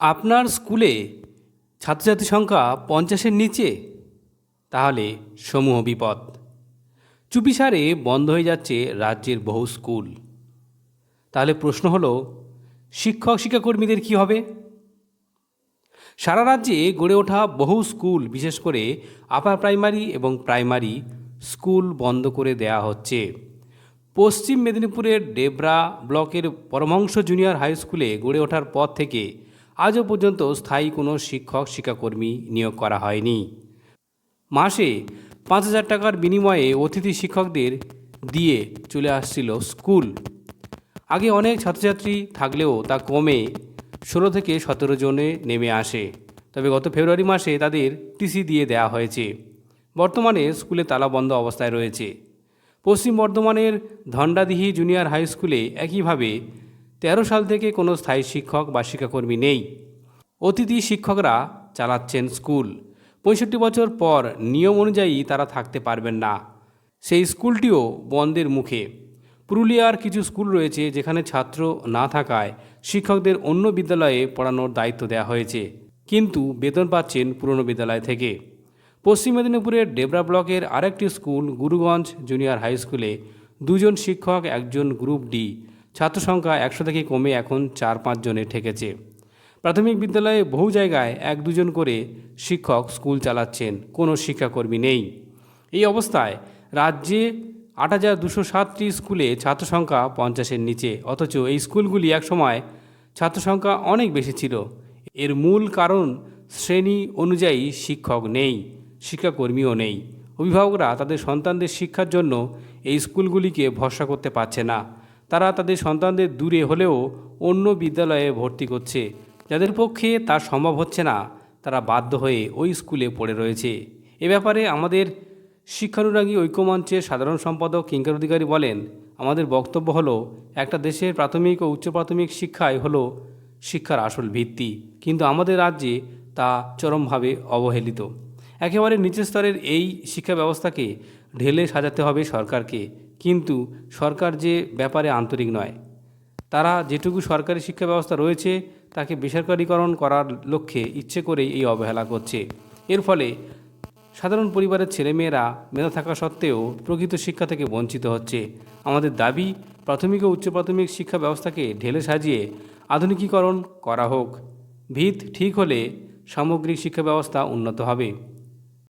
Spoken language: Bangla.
আপনার স্কুলে ছাত্রছাত্রী সংখ্যা পঞ্চাশের নিচে, তাহলে সমূহ বিপদ। চুপিসারে বন্ধ হয়ে যাচ্ছে রাজ্যের বহু স্কুল। তাহলে প্রশ্ন হলো, শিক্ষক শিক্ষাকর্মীদের কি হবে? সারা রাজ্যে গড়ে ওঠা বহু স্কুল, বিশেষ করে আপার প্রাইমারি এবং প্রাইমারি, স্কুল বন্ধ করে দেয়া হচ্ছে। পশ্চিম মেদিনীপুরের ডেবরা ব্লকের পরমহংস জুনিয়র হাই স্কুলে গড়ে ওঠার পর থেকে আজও পর্যন্ত স্থায়ী কোনো শিক্ষক, শিক্ষাকর্মী নিয়োগ করা হয়নি। মাসে পাঁচ হাজার টাকার বিনিময়ে অতিথি শিক্ষকদের দিয়ে চলে আসছিল স্কুল। আগে অনেক ছাত্রছাত্রী থাকলেও তা কমে ষোলো থেকে সতেরো জনে নেমে আসে। তবে গত ফেব্রুয়ারি মাসে তাদের টিসি দিয়ে দেওয়া হয়েছে। বর্তমানে স্কুলে তালাবন্ধ অবস্থায় রয়েছে। পশ্চিম বর্ধমানের ধন্ডাদিহি জুনিয়র হাই স্কুলে একইভাবে তেরো সাল থেকে কোনো স্থায়ী শিক্ষক বা শিক্ষাকর্মী নেই। অতিথি শিক্ষকরা চালাচ্ছেন স্কুল। পঁয়ষট্টি বছর পর নিয়ম অনুযায়ী তারা থাকতে পারবেন না। সেই স্কুলটিও বন্ধের মুখে। পুরুলিয়ার কিছু স্কুল রয়েছে যেখানে ছাত্র না থাকায় শিক্ষকদের অন্য বিদ্যালয়ে পড়ানোর দায়িত্ব দেওয়া হয়েছে। কিন্তু বেতন পাচ্ছেন পুরনো বিদ্যালয় থেকে। পশ্চিম মেদিনীপুরের ডেবরা ব্লকের আরেকটি স্কুল গুরুগঞ্জ জুনিয়র হাই স্কুলে দুজন শিক্ষক, একজন গ্রুপ ডি। ছাত্র সংখ্যা একশো থেকে কমে এখন চার পাঁচ জনে ঠেকেছে। প্রাথমিক বিদ্যালয়ে বহু জায়গায় এক দুজন করে শিক্ষক স্কুল চালাচ্ছেন, কোনো শিক্ষাকর্মী নেই। এই অবস্থায় রাজ্যে আট হাজার দুশো সাতটি স্কুলে ছাত্র সংখ্যা পঞ্চাশের নিচে, অথচ এই স্কুলগুলি একসময় ছাত্র সংখ্যা অনেক বেশি ছিল। এর মূল কারণ শ্রেণি অনুযায়ী শিক্ষক নেই, শিক্ষাকর্মীও নেই। অভিভাবকরা তাদের সন্তানদের শিক্ষার জন্য এই স্কুলগুলিকে ভরসা করতে পারছে না। তারা তাদের সন্তানদের দূরে হলেও অন্য বিদ্যালয়ে ভর্তি করছে। যাদের পক্ষে তা সম্ভব হচ্ছে না, তারা বাধ্য হয়ে ওই স্কুলে পড়ে রয়েছে। এ ব্যাপারে আমাদের শিক্ষানুরাগী ঐক্যমঞ্চের সাধারণ সম্পাদক কিঙ্কর অধিকারী বলেন, আমাদের বক্তব্য হলো, একটা দেশের প্রাথমিক ও উচ্চ প্রাথমিক শিক্ষাই হলো শিক্ষার আসল ভিত্তি, কিন্তু আমাদের রাজ্যে তা চরমভাবে অবহেলিত। একেবারে নিচের স্তরের এই শিক্ষা ব্যবস্থাকে ঢেলে সাজাতে হবে সরকারকে। কিন্তু সরকার যে ব্যাপারে আন্তরিক নয়। তারা যেটুকু সরকারি শিক্ষা ব্যবস্থা রয়েছে, তাকে বেসরকারীকরণ করার লক্ষ্যে ইচ্ছে করেই এই অবহেলা করছে। এর ফলে সাধারণ পরিবারের ছেলেমেয়েরা মেধা থাকা সত্ত্বেও প্রকৃত শিক্ষা থেকে বঞ্চিত হচ্ছে। আমাদের দাবি, প্রাথমিক ও উচ্চ প্রাথমিক শিক্ষা ব্যবস্থাকে ঢেলে সাজিয়ে আধুনিকীকরণ করা হোক। ভিত ঠিক হলে সামগ্রিক শিক্ষা ব্যবস্থা উন্নত হবে।